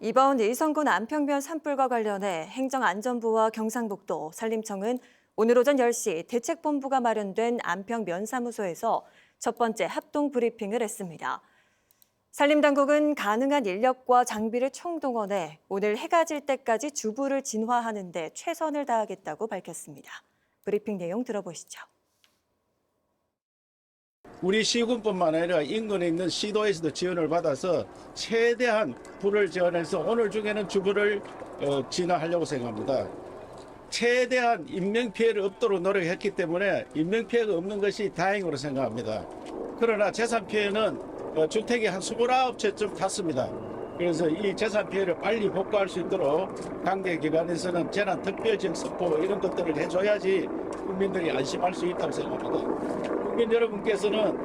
이번 의성군 안평면 산불과 관련해 행정안전부와 경상북도 산림청은 오늘 오전 10시 대책본부가 마련된 안평 면 사무소에서 첫 번째 합동 브리핑을 했습니다. 산림당국은 가능한 인력과 장비를 총동원해 오늘 해가 질 때까지 주부를 진화하는 데 최선을 다하겠다고 밝혔습니다. 브리핑 내용 들어보시죠. 우리 시군뿐만 아니라 인근에 있는 시도에서도 지원을 받아서 최대한 불을 지원해서 오늘 중에는 주부를 어, 진화하려고 생각합니다. 최대한 인명피해를 없도록 노력했기 때문에 인명피해가 없는 것이 다행으로 생각합니다. 그러나 재산피해는 어, 주택이 한 29채쯤 탔습니다. 그래서 이 재산 피해를 빨리 복구할 수 있도록 관계기관에서는 재난 특별지역 선포 이런 것들을 해줘야지 국민들이 안심할 수 있다고 생각합니다. 국민 여러분께서는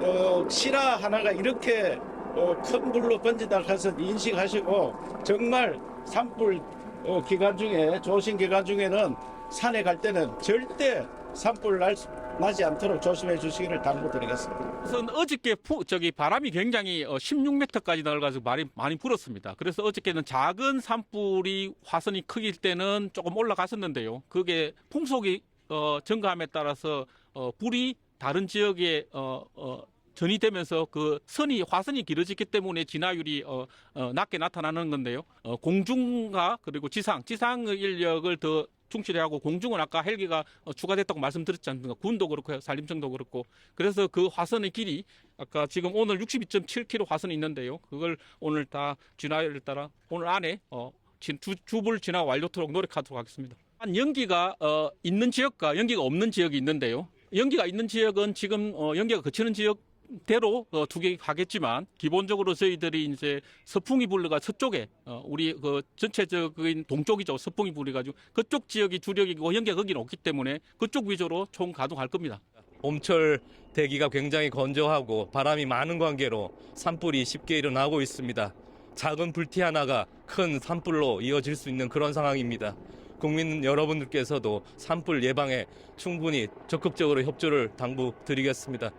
어, 실화 하나가 이렇게 어, 큰 불로 번진다 해서 인식하시고 정말 산불 어, 기간 중에 조신 기간 중에는 산에 갈 때는 절대 산불 날, 나지 않도록 조심해 주시기를 당부드리겠습니다. 우선 어저께 푸- 저기 바람이 굉장히 16m까지 나가지고 많이 많이 불었습니다. 그래서 어저께는 작은 산불이 화선이 크길 때는 조금 올라갔었는데요. 그게 풍속이 어, 증가함에 따라서 어, 불이 다른 지역에 어, 어, 전이 되면서 그 선이 화선이 길어지기 때문에 진화율이 어, 어, 낮게 나타나는 건데요. 어, 공중과 그리고 지상, 지상의 인력을 더 충실히 하고 공중은 아까 헬기가 어, 추가됐다고 말씀드렸지 않습니까? 군도 그렇고 산림청도 그렇고 그래서 그 화선의 길이 아까 지금 오늘 62.7km 화선이 있는데요. 그걸 오늘 다 진화율에 따라 오늘 안에 어, 진- 주, 주불 진화 완료토록 노력하도록 하겠습니다. 한 연기가 어, 있는 지역과 연기가 없는 지역이 있는데요. 연기가 있는 지역은 지금 어, 연기가 그치는 지역 대로 어, 투기하겠지만 기본적으로 저희들이 이제 서풍이 불러가 서쪽에 어, 우리 그 전체적인 동쪽이죠 서풍이 불려가지고 그쪽 지역이 주력이고 연계가 거기는 없기 때문에 그쪽 위주로 총 가동할 겁니다. 봄철 대기가 굉장히 건조하고 바람이 많은 관계로 산불이 쉽게 일어나고 있습니다. 작은 불티 하나가 큰 산불로 이어질 수 있는 그런 상황입니다. 국민 여러분들께서도 산불 예방에 충분히 적극적으로 협조를 당부드리겠습니다.